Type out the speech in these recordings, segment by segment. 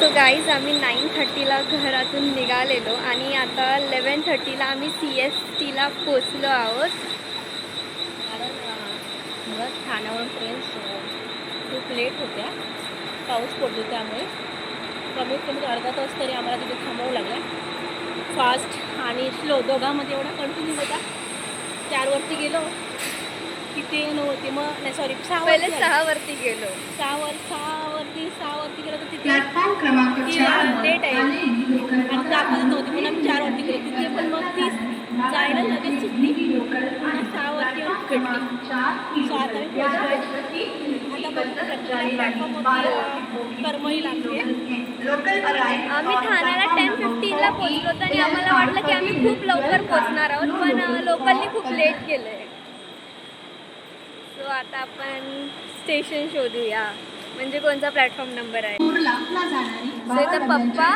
So guys आम्ही nine थर्टीला घरातून निघालेलो आणि आता लेवन थर्टीला आम्ही सी एस टीला पोचलो आहोत. कारण मुळात ठाण्यावरून ट्रेन खूप लेट होत्या. पाऊस पडतो त्यामुळे. कमीत कमी अर्धा तास तरी आम्हाला तिथे थांबावं लागलं. फास्ट आणि स्लो दोघांमध्ये एवढा कंटिन्यू होता. चारवरती गेलो. तिथे नव्हती मग नाही सॉरी पहिले सहावरती आलो. सहावरती गेलो. सहावर सहावरती सहावरती गेलो तर तिथे प्लॅटफॉर्म क्रमांक ती चार लेट आहे. आणि दाखवत नव्हती पुन्हा चारवरती गेली. तिथे पण मग ती जायला लगेच सुटली सहावरती येऊन भेटली सो आता मी पोहोचलो. करमही लागते. आम्ही ठाण्याला टेन फिफ्टीनला होतो आणि आम्हाला वाटलं की आम्ही खूप लवकर पोचणार आहोत पण लोकलनी खूप लेट केलं आहे सो आता आपण स्टेशन शोधूया. म्हणजे कोणता प्लॅटफॉर्म नंबर आहे? सो इथं पप्पा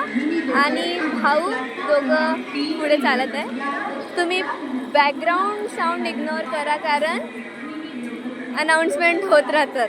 आणि भाऊ दोघं पुढे चालत आहे. तुम्ही बॅकग्राऊंड साऊंड इग्नोर करा कारण अनाऊन्समेंट होत राहतात.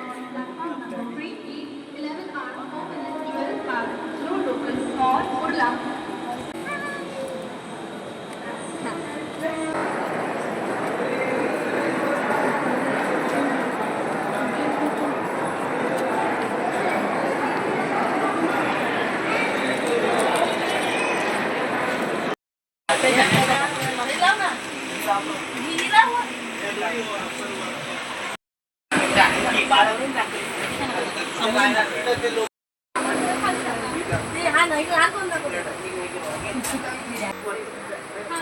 हा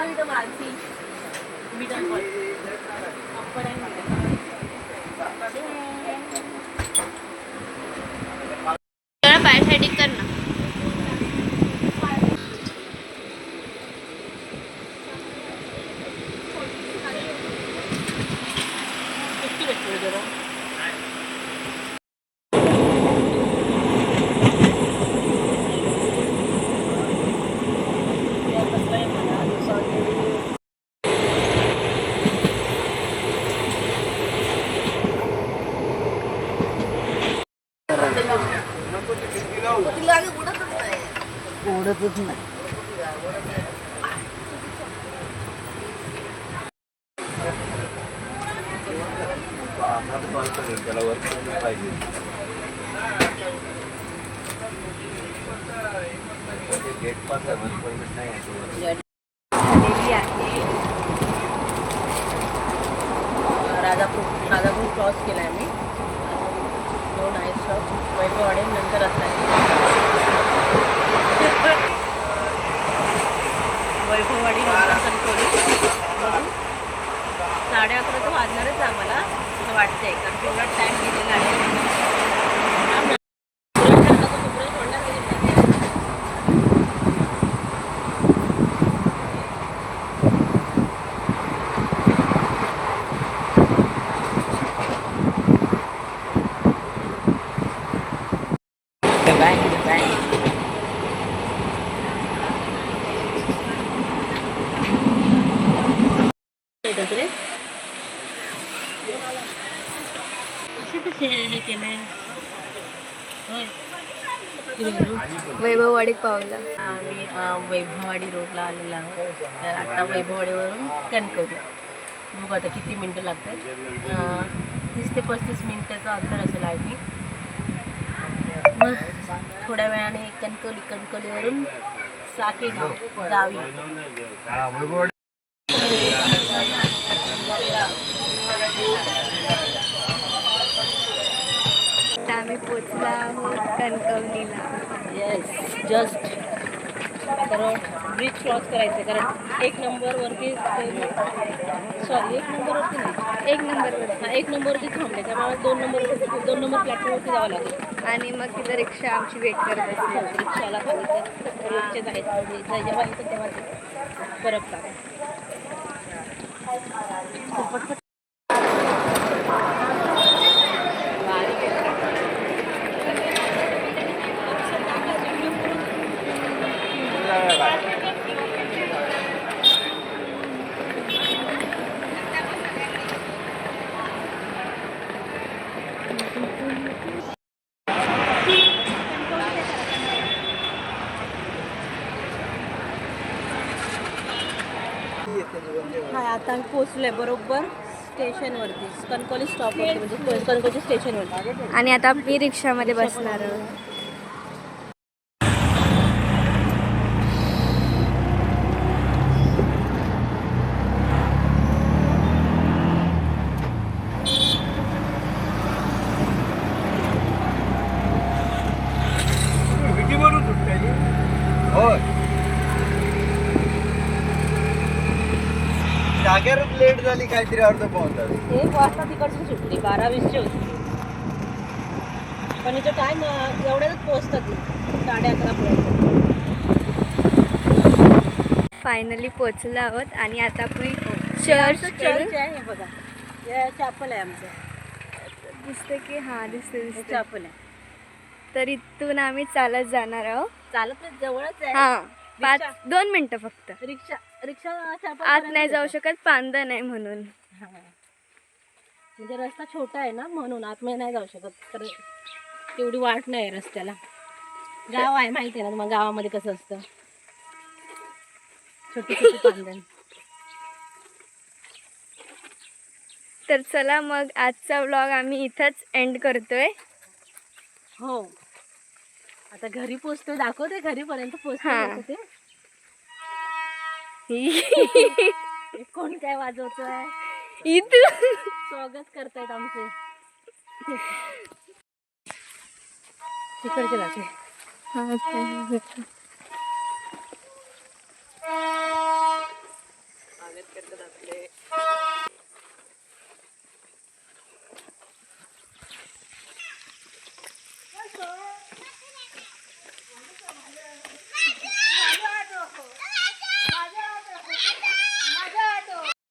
इथं मालती मिडल कॉल अप्पर आहे मिडल पायासाठी कर ना किती भेटतो जरा त्याला वर्क पाहिजे गेट पास आहे वन परमिट नाही आहे तो. आलेली आहे राजापूर राजापूर क्रॉस केला आहे मी दोन आहे शॉप वैभववाडी नंतर वैभववाडी नंतर कणकवली बघू साडे अकरा तर वाजणारच आम्हाला असं वाटतंय कारण तेवढा एवढा टाईम दिलेला आहे. वैभववाडीत पावला आम्ही वैभववाडी रोडला आलेला आहोत. तर आता वैभववाडीवरून कणकवली. बघू आता किती मिनटं लागतात. अ, तीस ते पस्तीस मिनटाचं अंतर असेल आय थिंक. मग थोड्या वेळाने कणकवली कणकवलीवरून साकेगाव गावी. पोचला आहोत कणकवलीला. येस जस्ट तर ब्रिज क्रॉस करायचं कारण एक नंबरवरती सॉरी एक नंबरवरती नाही. एक नंबरवर हा एक नंबरवरती थांबले त्यामुळे दोन नंबर दोन नंबर प्लॅटफॉर्मवरती जावं लागेल. आणि मग तिथं रिक्षा आमची वेट करत हो, असते. रिक्षाला सांगितलं रोजचेच आहेत म्हणजे जेव्हा येतं तेव्हा ते फरक लागेल आता आम्ही आहे बरोबर स्टेशनवरती. कणकोली स्टॉपवरती म्हणजे कणकोली स्टेशनवरती आणि आता मी रिक्षामध्ये बसणार आहोत जागेवर लेट झाली काहीतरी अर्ध पाऊन तास. एक वाजता तिकडची सुटली बारा वीसची होती. पण इथं टाईम एवढ्याच पोचतात ती साडे अकरापर्यंत फायनली पोचलो आहोत आणि आता आपण चर्च चर्च चर्च आहे हे बघा. हे चॅपल आहे आमचं. दिसते की हा दिसते हे दिसते चॅपल आहे. तर इथून आम्ही चालत जाणार आहोत. चालत नाही, जवळच आहे. हा पाच रिक्षा? दोन मिनिटं फक्त. रिक्षा. रिक्षा आत नाही जाऊ शकत पांदा नाही म्हणून. म्हणजे रस्ता छोटा आहे ना म्हणून आतमध्ये नाही जाऊ शकत. तर तेवढी वाट नाही रस्त्याला. गाव आहे माहिती आहे ना तुम्हाला गावामध्ये कसं असतं? छोटी छोटी पांदण तर चला मग आजचा व्लॉग आम्ही इथंच एंड करतोय. हो. आता घरी पोचतोय दाखवते घरीपर्यंत हा. कोण काय वाजवतोय? इथून स्वागत करतायत आमचे. तिकडचे दाखव. हा,